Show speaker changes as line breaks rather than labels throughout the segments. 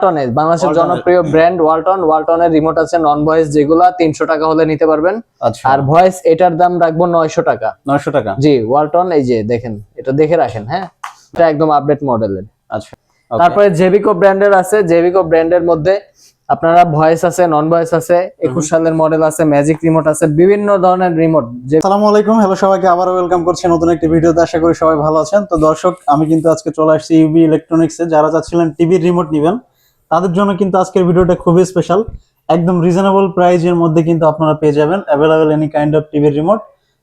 ওয়ালটনের বাংলাদেশের। জনপ্রিয় brand Walton ওয়ালটনের remote আছে নন ভয়েস যেগুলা তিনশো টাকা হলে নিতে পারবেন।
আচ্ছা।
আর ভয়েস এটার দাম রাখব নয়শো টাকা।
নয়শো টাকা?
জি ওয়ালটন এই যে দেখেন এটা দেখে রাখেন হ্যাঁ? এটা একদম আপডেট মডেলের
আচ্ছা.
তারপরে জেভিকো ব্র্যান্ডের আছে জেভিকো ব্র্যান্ডের মধ্যে আপনারা ভয়েস আছে নন ভয়েস আছে একুশ সালের মডেল আছে ম্যাজিক রিমোট আছে বিভিন্ন ধরনের রিমোট যে
আসসালামু আলাইকুম হ্যালো সবাইকে আবারও ওয়েলকাম করছি নতুন একটি ভিডিওতে আশা করি সবাই ভালো আছেন। তো দর্শক আমি কিন্তু আজকে চলে আসছি ইউবি ইলেকট্রনিক্সে যারা চাচ্ছিলেন টিভির রিমোট নেবেন তাদের জন্য কিন্তু আজকের ভিডিওটা খুবই স্পেশাল একদম রিজনেবল প্রাইজের মধ্যে কিন্তু আপনারা পেয়ে যাবেন। অ্যাভেলেবেল এনি কাইন্ড অফ টিভির রিমোট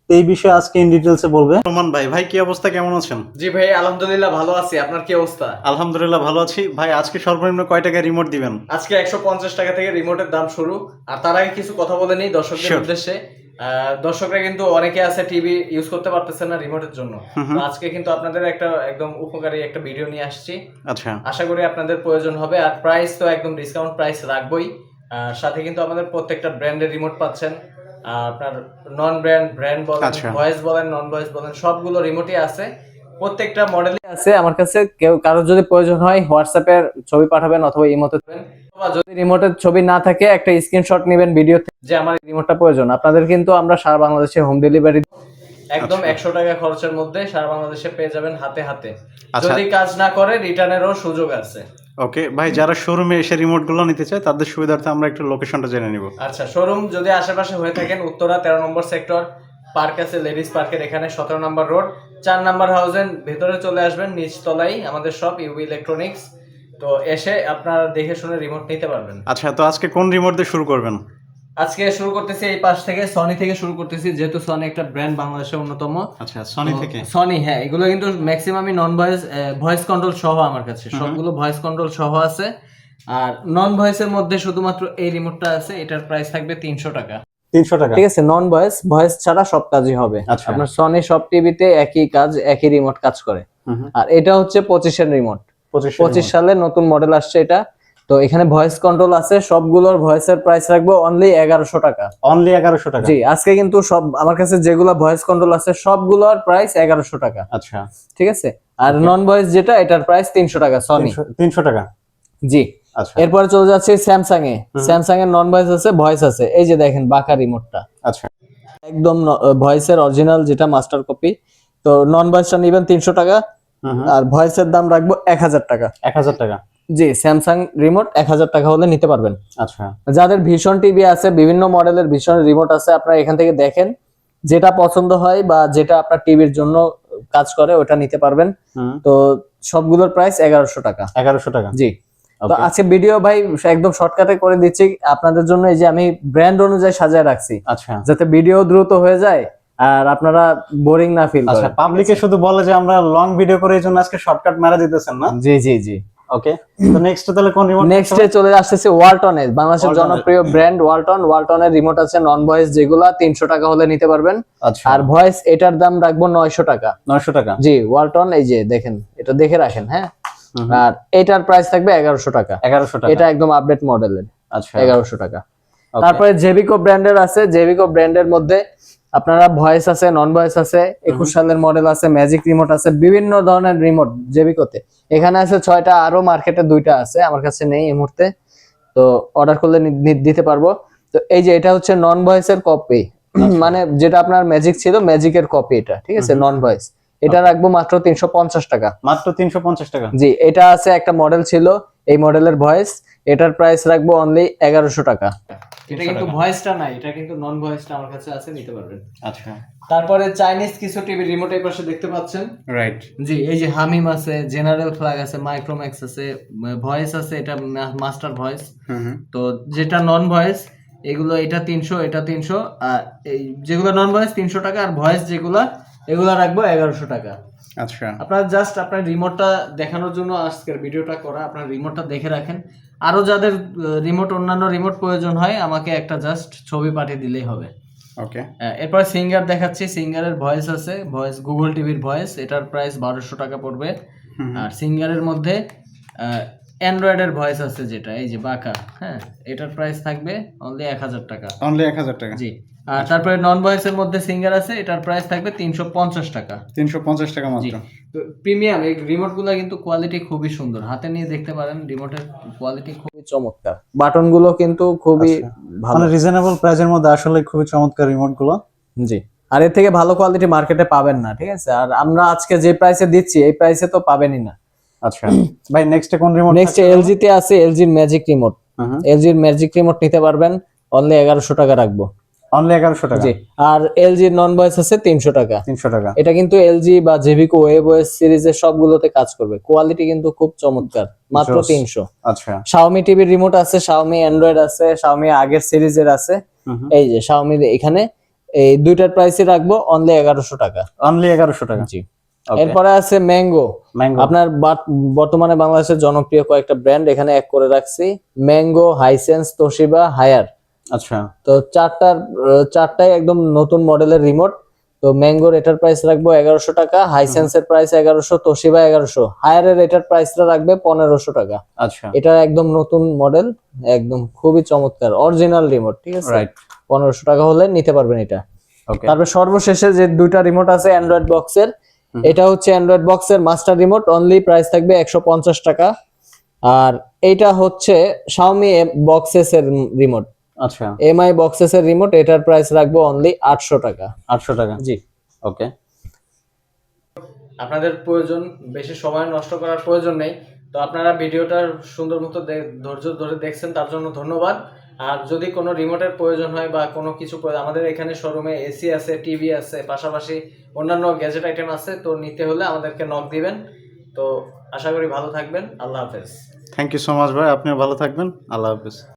তো এই বিষয়ে আজকে ইন ডিটেলসে বলবে। রোমান ভাই ভাই কি অবস্থা? কেমন আছেন?
জি ভাই আলহামদুলিল্লাহ ভালো আছি। আপনার কি অবস্থা?
আলহামদুলিল্লাহ ভালো আছি। ভাই আজকে সর্বনিম্ন কয় টাকায় রিমোট দিবেন?
আজকে একশো পঞ্চাশ টাকা থেকে রিমোটের দাম শুরু। আর তার আগে কিছু কথা বলে নিই দর্শকদের. উদ্দেশ্যে। দর্শকরা কিন্তু অনেকে আছে টিভি ইউজ করতে পারতেছেন না রিমোটের জন্য। আজকে কিন্তু আপনাদের একটা একদম উপকারী একটা ভিডিও নিয়ে আসছি।
আচ্ছা।
আশা করি আপনাদের প্রয়োজন হবে আর প্রাইস তো একদম ডিসকাউন্ট প্রাইস রাখবই। আর সাথে কিন্তু আমাদের প্রত্যেকটা ব্র্যান্ডের রিমোট পাচ্ছেন। আর আপনার নন ব্র্যান্ড ব্র্যান্ড বলেন
আচ্ছা।
ভয়েস বলেন নন ভয়েস বলেন সবগুলো রিমোটই আছে। প্রত্যেকটা মডেলই আছে আমার কাছে কেউ কারোর যদি প্রয়োজন হয় হোয়াটসঅ্যাপের ছবি পাঠাবেন অথবা ইমোতে দেবেন অথবা যদি রিমোটের ছবি না থাকে একটা স্ক্রিনশট নেবেন ভিডিও যে আমার রিমোটটা প্রয়োজন। আপনাদের কিন্তু আমরা সারা বাংলাদেশে হোম ডেলিভারি একদম একশো টাকা খরচের মধ্যে সারা বাংলাদেশে পেয়ে যাবেন হাতে হাতে।
আচ্ছা।
যদি কাজ না করে রিটার্নেরও সুযোগ আছে।
ওকে ভাই যারা শোরুমে এসে রিমোটগুলো নিতে চায় তাদের সুবিধার্থে আমরা একটু লোকেশনটা জেনে নিব।
আচ্ছা শোরুম যদি আশেপাশে হয়ে থাকেন উত্তরা তেরো নম্বর সেক্টর পার্ক আছে লেডিস পার্কের এখানে সতেরো নম্বর রোড। চার নম্বর হাউসের ভেতরে চলে আসবেন নিচতলায় আমাদের সব ইউবি ইলেকট্রনিক্স তো এসে আপনারা দেখে শুনে রিমোট নিতে পারবেন।
আচ্ছা তো আজকে কোন রিমোট দিয়ে শুরু করবেন?
আজকে শুরু করতেছি এই পাশ থেকে সনি থেকে শুরু করতেছি যেহেতু সনি একটা ব্র্যান্ড বাংলাদেশের অন্যতম।
আচ্ছা সনি থেকে?
সনি হ্যাঁ এগুলো কিন্তু ম্যাক্সিমামই নন ভয়েস ভয়েস কন্ট্রোল সহ আমার কাছে। সবগুলো ভয়েস কন্ট্রোল সহ আছে। আর নন ভয়েসের মধ্যে শুধুমাত্র এই রিমোটটা আছে এটার প্রাইস থাকবে তিনশো টাকা।
তিনশো টাকা।
ঠিক আছে নন ভয়েস ভয়েস ছাড়া সব কাজই হবে।
আচ্ছা।
আপনার সনি সব টিভিতে একই কাজ একই রিমোট কাজ করে। আর এটা হচ্ছে পঁচিশের রিমোট
পঁচিশ
সালের নতুন মডেল আসছে এটা। তো এখানে ভয়েস কন্ট্রোল আছে সবগুলোর ভয়েসের প্রাইস রাখব অনলি এগারোশো টাকা।
অনলি এগারোশো টাকা।
জি আজকে কিন্তু সব আমার কাছে যেগুলো ভয়েস কন্ট্রোল আছে সবগুলোর প্রাইস এগারোশো টাকা।
আচ্ছা।
ঠিক আছে? আর নন ভয়েস যেটা এটার প্রাইস তিনশো টাকা সনি
তিনশো- টাকা।
জি। এরপরে চলে যাচ্ছে স্যামসাং এ। স্যামসাং এর নন ভয়েস আছে ভয়েস আছে। এই যে দেখেন বাঁকা রিমোটটা
আচ্ছা।
একদম ভয়েসের অরিজিনাল যেটা মাস্টার কপি তো নন ভয়েসটা নেবেন তিনশো টাকা। আর ভয়েসের দাম রাখব এক হাজার টাকা।
এক হাজার টাকা।
জি স্যামসাং রিমোট এক হাজার টাকা হলে নিতে পারবেন।
আচ্ছা।
যাদের ভীষণ টিভি আছে বিভিন্ন মডেলের ভীষণ রিমোট আছে আপনারা এখান থেকে দেখেন। যেটা পছন্দ হয় বা যেটা আপনার টিভির জন্য কাজ করে ওটা নিতে পারবেন। তো সবগুলোর প্রাইস এগারোশো টাকা।
এগারোশো টাকা।
জি। তো আজকে ভিডিও ভাই একদম শর্টকাটে করে দিচ্ছি। আপনাদের জন্য এই যে আমি ব্র্যান্ড অনুযায়ী সাজায় রাখছি।
আচ্ছা।
যাতে ভিডিও দ্রুত হয়ে যায় আর আপনারা বোরিং না ফিল
আচ্ছা পাবলিকে শুধু বলে যে আমরা লং ভিডিও করে এই জন্য আজকে শর্টকাট মেরা দিতেছেন না?
জি জি জি।
ওকে তো নেক্সট তাহলে কোন রিমোট
নেক্সটে চলে আসতেছে ওয়ালটনের বাংলাদেশের জনপ্রিয় ব্র্যান্ড ওয়ালটন ওয়ালটনের রিমোট আছে নন ভয়েস যেগুলা তিনশো টাকা হলে নিতে পারবেন।
আচ্ছা।
আর ভয়েস এটার দাম রাখব নয়শো টাকা।
নয়শো টাকা।
জি ওয়ালটন এই যে দেখেন এটা দেখে রাখেন হ্যাঁ। আর এটার প্রাইস থাকবে এগারোশো টাকা।
এগারোশো টাকা।
এটা একদম আপডেট মডেলের
আচ্ছা।
এগারোশো টাকা। তারপরে জেভিকো ব্র্যান্ডের আছে। জেভিকো ব্র্যান্ডের মধ্যে আপনারা ভয়েস আছে নন ভয়েস আছে একুশ সালের মডেল আছে ম্যাজিক রিমোট আছে বিভিন্ন ধরনের রিমোট জেভিকোতে এখানে আছে ছয়টা আরও মার্কেটে দুইটা আছে আমার কাছে নেই এই মুহূর্তে। তো অর্ডার করলে দিতে পারব। তো এই যে এটা হচ্ছে নন ভয়েসের কপি মানে যেটা আপনার ম্যাজিক ছিল ম্যাজিকের কপি এটা ঠিক আছে? নন ভয়েস এটা রাখব মাত্র তিনশো পঞ্চাশ টাকা।
মাত্র তিনশো পঞ্চাশ টাকা।
জি এটা আছে একটা মডেল ছিল এই মডেলের ভয়েস এটার প্রাইস রাখব অনলি এগারোশো টাকা। এটা কিন্তু ভয়েসটা নাই এটা কিন্তু নন ভয়েসটা আমার কাছে আছে নিতে পারবেন।
আচ্ছা।
তারপরে চাইনিজ কিছু টিভি রিমোট এই পাশে দেখতে পাচ্ছেন।
রাইট
জি এই যে হামিম আছে জেনারেল ফ্ল্যাগ আছে মাইক্রোম্যাক্স আছে ভয়েস আছে এটা মাস্টার ভয়েস
হুম হুম।
তো যেটা নন ভয়েস এগুলো এটা তিনশো এটা তিনশো আর এই যেগুলো নন ভয়েস তিনশো টাকা আর ভয়েস যেগুলো এগুলো রাখব এগারোশো টাকা।
আচ্ছা।
আপনার জাস্ট আপনার রিমোটটা দেখানোর জন্য আজকের ভিডিওটা করা আপনার রিমোটটা দেখে রাখেন। আরও যাদের রিমোট অন্যান্য রিমোট প্রয়োজন হয় আমাকে একটা জাস্ট ছবি পাঠিয়ে দিলেই হবে।
ওকে।
এরপর সিঙ্গার দেখাচ্ছি সিঙ্গারের ভয়েস আছে ভয়েস গুগল টিভির ভয়েস এটার প্রাইস বারোশো টাকা পড়বে। আর সিঙ্গারের মধ্যে অ্যান্ড্রয়েডের ভয়েস আছে যেটা এই যে বাঁকা হ্যাঁ এটার প্রাইস থাকবে অনলি এক হাজার টাকা।
অনলি এক হাজার টাকা।
জি। আর তারপরে নন ভয়েসের মধ্যে সিঙ্গার আছে এটার প্রাইস থাকবে তিনশো পঞ্চাশ টাকা।
তিনশো পঞ্চাশ টাকা মাত্র।
প্রিমিয়াম এই রিমোটগুলা কিন্তু কোয়ালিটি খুবই সুন্দর। হাতে নিয়ে দেখতে পারেন রিমোটের কোয়ালিটি খুবই চমৎকার। বাটনগুলো কিন্তু খুবই ভালো।
মানে রিজনেবল প্রাইসের মধ্যে আসলে খুবই চমৎকার রিমোটগুলো।
জি। আর এর থেকে ভালো কোয়ালিটি মার্কেটে পাবেন না ঠিক আছে? আর আমরা আজকে যে প্রাইসে দিচ্ছি এই প্রাইসে তো পাবেনই না।
আচ্ছা। ভাই নেক্সট কোন রিমোট
নেক্সট এলজি তে আছে এলজির ম্যাজিক রিমোট এলজির ম্যাজিক রিমোট নিতে পারবেন অনলি এগারোশো টাকা রাখব।
অনলি এগারোশো টাকা।
জি আর এলজির নন ভয়েস আছে তিনশো টাকা।
তিনশো টাকা।
এটা কিন্তু এলজি বা জেভিকো ওয়েব ওয়েস সিরিজের সবগুলোতে কাজ করবে। কোয়ালিটি কিন্তু খুব চমৎকার মাত্র
Just-
তিনশো।
আচ্ছা।
শাওমি টিভির রিমোট আছে শাওমি অ্যান্ড্রয়েড আছে শাওমি আগের সিরিজের আছে। এই যে শাওমি এখানে এই দুইটার প্রাইসই রাখব অনলি এগারোশো টাকা।
অনলি এগারোশো টাকা।
জি। এরপরে আছে ম্যাঙ্গো
ম্যাঙ্গো
আপনার বর্তমানে বাংলাদেশের জনপ্রিয় কয়েকটা ব্র্যান্ড এখানে এক করে রাখছি। ম্যাঙ্গো হাইসেন্স তোশিবা হায়ার
আচ্ছা।
তো চারটার আহ, চারটাই একদম নতুন মডেলের রিমোট তো ম্যাঙ্গোর এটার প্রাইস রাখব এগারোশো টাকা হাইসেন্সের প্রাইস এগারোশো তোশিবা এগারোশো। হায়ারের এটার প্রাইসটা রাখবে পনেরোশো টাকা।
আচ্ছা।
এটা একদম নতুন মডেল একদম খুবই চমৎকার অরিজিনাল রিমোট ঠিক আছে?
রাইট
পনেরোশো টাকা হলে নিতে পারবেন এটা। তারপর সর্বশেষে যে দুইটা রিমোট আছে অ্যান্ড্রয়েড বক্সের এটা হচ্ছে অ্যান্ড্রয়েড বক্সের মাস্টার রিমোট অনলি প্রাইস থাকবে একশো পঞ্চাশ টাকা। আর এইটা হচ্ছে শাওমি বক্সেস এর রিমোট
আচ্ছা।
এমআই বক্সেস এর রিমোট এটার প্রাইস রাখব অনলি আটশো টাকা।
আটশো টাকা?
জি।
ওকে।
আপনাদের প্রয়োজন বেশি সময় নষ্ট করার প্রয়োজন নেই। তো আপনারা ভিডিওটা সুন্দর মতো ধৈর্য ধরে দেখছেন তার জন্য ধন্যবাদ। আর যদি কোনো রিমোটের প্রয়োজন হয় বা কোনো কিছু প্রয়োজন- আমাদের এখানে শোরুমে এসি আছে টিভি আছে পাশাপাশি অন্যান্য গ্যাজেট আইটেম আছে তো নিতে হলে আমাদেরকে নক দিবেন। তো আশা করি ভালো থাকবেন। আল্লাহ হাফেজ।
থ্যাংক ইউ সো মাচ ভাই আপনিও ভালো থাকবেন। আল্লাহ হাফিজ।